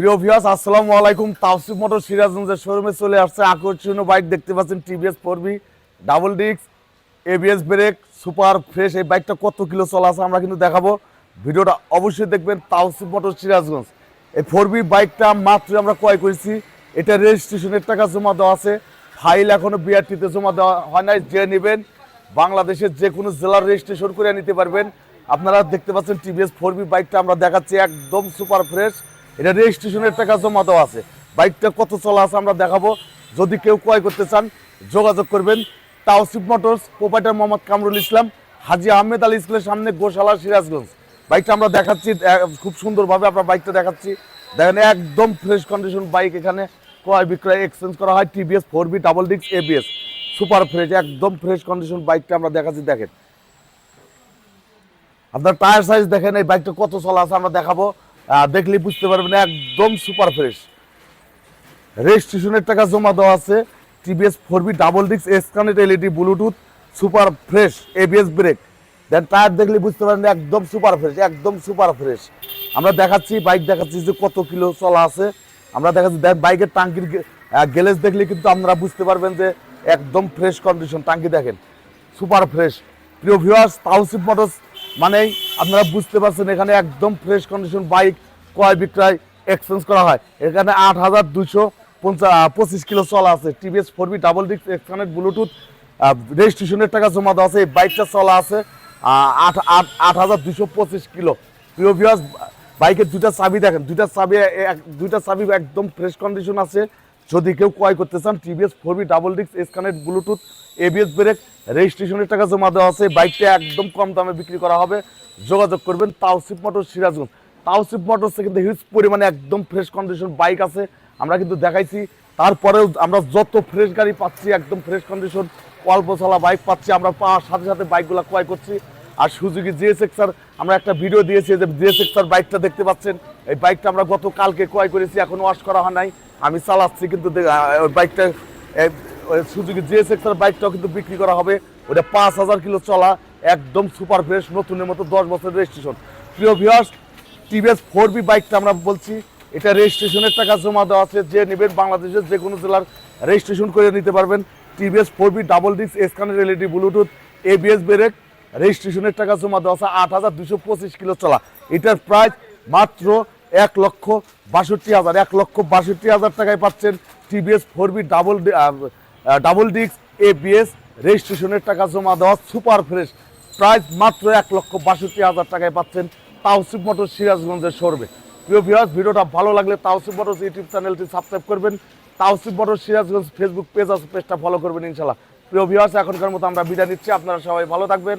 প্রিয় ভিউয়ার্স আসসালামু আলাইকুম। তাওসিফ মোটর সিরাজগঞ্জের শোরুমে চলে আসছে আকর্ষণীয় বাইক দেখতে পাচ্ছেন TVS four V double disc ABS brake super fresh এই বাইকটা কত কিলো চলা আছে আমরা কিন্তু দেখাবো। ভিডিওটা অবশ্যই দেখবেন তাওসিফ মোটর সিরাজগঞ্জ। এই ফোর বি বাইকটা মাত্র আমরা ক্রয় করেছি। এটা রেজিস্ট্রেশনের টাকা জমা দেওয়া আছে। ফাইল এখনও বিআরটিতে জমা দেওয়া হয় নাই। যে নেবেন, বাংলাদেশের যে কোনো জেলার রেজিস্ট্রেশন করে নিতে পারবেন। আপনারা দেখতে পাচ্ছেন টিভিএস ফোর বি বাইকটা আমরা দেখাচ্ছি, একদম সুপার ফ্রেশ এটা রেজিস্ট্রেশনের টাকা জমা দেওয়া আছে। বাইকটা কত চলা আছে আমরা দেখাবো। যদি কেউ ক্রয় করতে চান, যোগাযোগ করবেন। তাওসিফ মোটরস, প্রোপাইটার মোহাম্মদ কামরুল ইসলাম, হাজি আহমেদ আলী স্কুলের সামনে গোশালা সিরাজগঞ্জ। বাইকটা আমরা দেখাচ্ছি খুব সুন্দরভাবে আমরা বাইকটা দেখাচ্ছি। দেখেন, একদম ফ্রেশ কন্ডিশন বাইক এখানে। ক্রয় বিক্রয় এক্সচেঞ্জ করা হয় টিভিএস ফোর বি ডাবল ডিক্স এবিএস সুপার ফ্রেশ একদম ফ্রেশ কন্ডিশন বাইকটা আমরা দেখাচ্ছি, দেখেন। আপনার টায়ার সাইজ দেখেন, এই বাইকটা কত চলা আছে আমরা দেখাবো। আহ, দেখলেই বুঝতে পারবেন একদম সুপার ফ্রেশ রেজিস্ট্রেশনের টাকা জমা দেওয়া আছে। টিভিএস ফোর বি ডাবল ডিক্স এসকানেট LED bluetooth super fresh ABS brake then tyre দেখলে বুঝতে পারেন একদম সুপার ফ্রেশ একদম সুপার ফ্রেশ আমরা দেখাচ্ছি বাইক দেখাচ্ছি যে কত কিলো চলা আছে। আমরা দেখাচ্ছি দেন বাইকের টাঙ্কির গ্যালেজ দেখলে কিন্তু আপনারা বুঝতে পারবেন যে একদম ফ্রেশ কন্ডিশন টাঙ্কি দেখেন সুপার ফ্রেশ প্রিয় ভিউয়ার্স তাওসিফ মোটরস মানেই আপনারা বুঝতে পারছেন এখানে একদম ফ্রেশ কন্ডিশন বাইক ক্রয় বিক্রয় এক্সচেঞ্জ করা হয়। এখানে আট হাজার দুশো পঁচিশ কিলো চলা আছে। TVS four V double disc এক্সকানেট bluetooth রেজিস্ট্রেশনের টাকা জমা দেওয়া আছে। এই বাইকটা চলা আছে আট আট আট হাজার দুশো পঁচিশ কিলো। প্রিয় বাইকের দুইটা চাবি দেখেন। দুইটা চাবি দুইটা চাবি একদম ফ্রেশ কন্ডিশন আছে। যদি কেউ ক্রয় করতে চান TVS four V double disc এসকানেট bluetooth ABS brake রেজিস্ট্রেশনের টাকা জমা দেওয়া আছে। বাইকটা একদম কম দামে বিক্রি করা হবে। যোগাযোগ করবেন তাওসিফ মোটর সিরাজগঞ্জ। তাওসিফ মোটরসে কিন্তু হিউজ পরিমাণে একদম ফ্রেশ কন্ডিশন বাইক আছে। আমরা কিন্তু দেখাইছি। তারপরেও আমরা যত ফ্রেশ গাড়ি পাচ্ছি, একদম ফ্রেশ কন্ডিশন অল্প চলা বাইক পাচ্ছি, আমরা পাওয়ার সাথে সাথে বাইকগুলো ক্রয় করছি। আর সুজুকি জিএসএক্সার আমরা একটা ভিডিও দিয়েছি যে জিএসএক্সার বাইকটা দেখতে পাচ্ছেন? এই বাইকটা আমরা গত কালকে ক্রয় করেছি, এখনও ওয়াশ করা হয় নাই। আমি চালাচ্ছি কিন্তু বাইকটা সুজুকি জিএসএক্সার বাইকটাও কিন্তু বিক্রি করা হবে। ওটা পাঁচ হাজার কিলো চলা, একদম সুপার ফ্রেশ নতুনের মতো দশ বছর রেজিস্ট্রেশন প্রিয় ভিউয়ার্স টিভিএস ফোর বি বাইকটা আমরা বলছি, এটা রেজিস্ট্রেশনের টাকা জমা দেওয়া আছে। যে নেবেন বাংলাদেশের যে কোনো জেলার রেজিস্ট্রেশন করে নিতে পারবেন। TVS four V double disc এসকানের LED Bluetooth ABS brake রেজিস্ট্রেশনের টাকা জমা দেওয়া আছে আট হাজার দুশো পঁচিশ কিলো চলা। এটার প্রাইস মাত্র এক লক্ষ বাষট্টি হাজার, এক লক্ষ বাষট্টি হাজার টাকায় পাচ্ছেন TVS four B double double disc ABS রেজিস্ট্রেশনের টাকা জমা দেওয়া সুপার ফ্রেশ প্রাইস মাত্র এক লক্ষ বাষট্টি হাজার টাকায় পাচ্ছেন তাওসিফ মোটর সিরাজগঞ্জের সরবে প্রিয় ভিউয়ার্স ভিডিওটা ভালো লাগলে তাওসিফ মোটর ইউটিউব চ্যানেলটি সাবস্ক্রাইব করবেন। Taosif motor Sirajganj Facebook page আছে পেজটা ফলো করবেন ইনশাল্লাহ প্রিয় ভিউয়ার্স এখনকার মতো আমরা বিদায় নিচ্ছি। আপনারা সবাই ভালো থাকবেন।